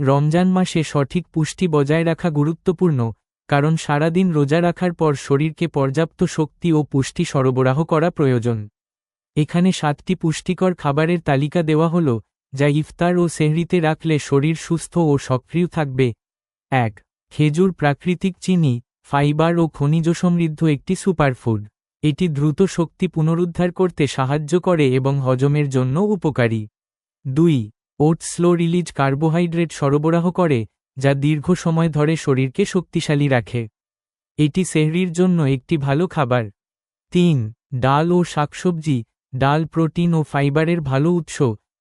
রমজান মাসে সঠিক পুষ্টি বজায় রাখা গুরুত্বপূর্ণ, কারণ সারাদিন রোজা রাখার পর শরীরকে পর্যাপ্ত শক্তি ও পুষ্টি সরবরাহ করা প্রয়োজন। এখানে সাতটি পুষ্টিকর খাবারের তালিকা দেওয়া হল, যা ইফতার ও সেহরিতে রাখলে শরীর সুস্থ ও সক্রিয় থাকবে। এক, খেজুর প্রাকৃতিক চিনি, ফাইবার ও খনিজ সমৃদ্ধ একটি সুপারফুড। এটি দ্রুত শক্তি পুনরুদ্ধার করতে সাহায্য করে এবং হজমের জন্য উপকারী। দুই ওট স্লো রিলিজ কার্বোহাইড্রেট সরবরাহ করে, যা দীর্ঘ সময় ধরে শরীরকে শক্তিশালী রাখে। এটি সেহরির জন্য একটি ভালো খাবার। তিন, ডাল ও শাকসবজি, ডাল প্রোটিন ও ফাইবারের ভালো উৎস,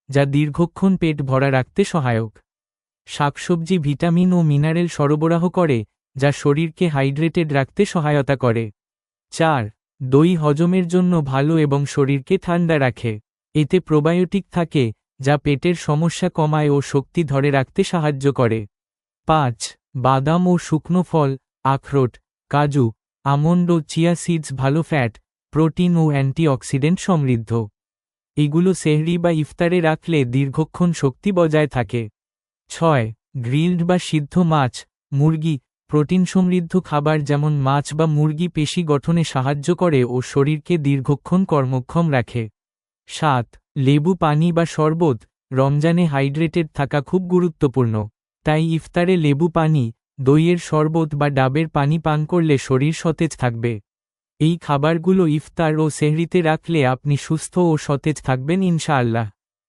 যা দীর্ঘক্ষণ পেট ভরা রাখতে সহায়ক। শাকসবজি ভিটামিন ও মিনারেল সরবরাহ করে, যা শরীরকে হাইড্রেটেড রাখতে সহায়তা করে। চার, দই হজমের জন্য ভালো এবং শরীরকে ঠান্ডা রাখে। এতে প্রোবায়োটিক থাকে যা পেটের সমস্যা কমায় ও শক্তি ধরে রাখতে সাহায্য করে। পাঁচ, বাদাম ও শুকনো ফল, আখরোট, কাজু, আমন্ড ও চিয়া সিডস ভালো ফ্যাট, প্রোটিন ও অ্যান্টিঅক্সিডেন্ট সমৃদ্ধ। এগুলো সেহরি বা ইফতারে রাখলে দীর্ঘক্ষণ শক্তি বজায় থাকে। ছয়, গ্রিলড বা সিদ্ধ মাছ, মুরগি, প্রোটিন সমৃদ্ধ খাবার যেমন মাছ বা মুরগি পেশি গঠনে সাহায্য করে ও শরীরকে দীর্ঘক্ষণ কর্মক্ষম রাখে। সাত লেবু পানি বা শরবত রমজানে হাইড্রেটেড থাকা খুব গুরুত্বপূর্ণ। তাই ইফতারে লেবু পানি, দইয়ের শরবত বা ডাবের পানি পান করলে শরীর সতেজ থাকবে। এই খাবারগুলো ইফতার ও সেহরিতে রাখলে আপনি সুস্থ ও সতেজ থাকবেন ইনশাআল্লাহ।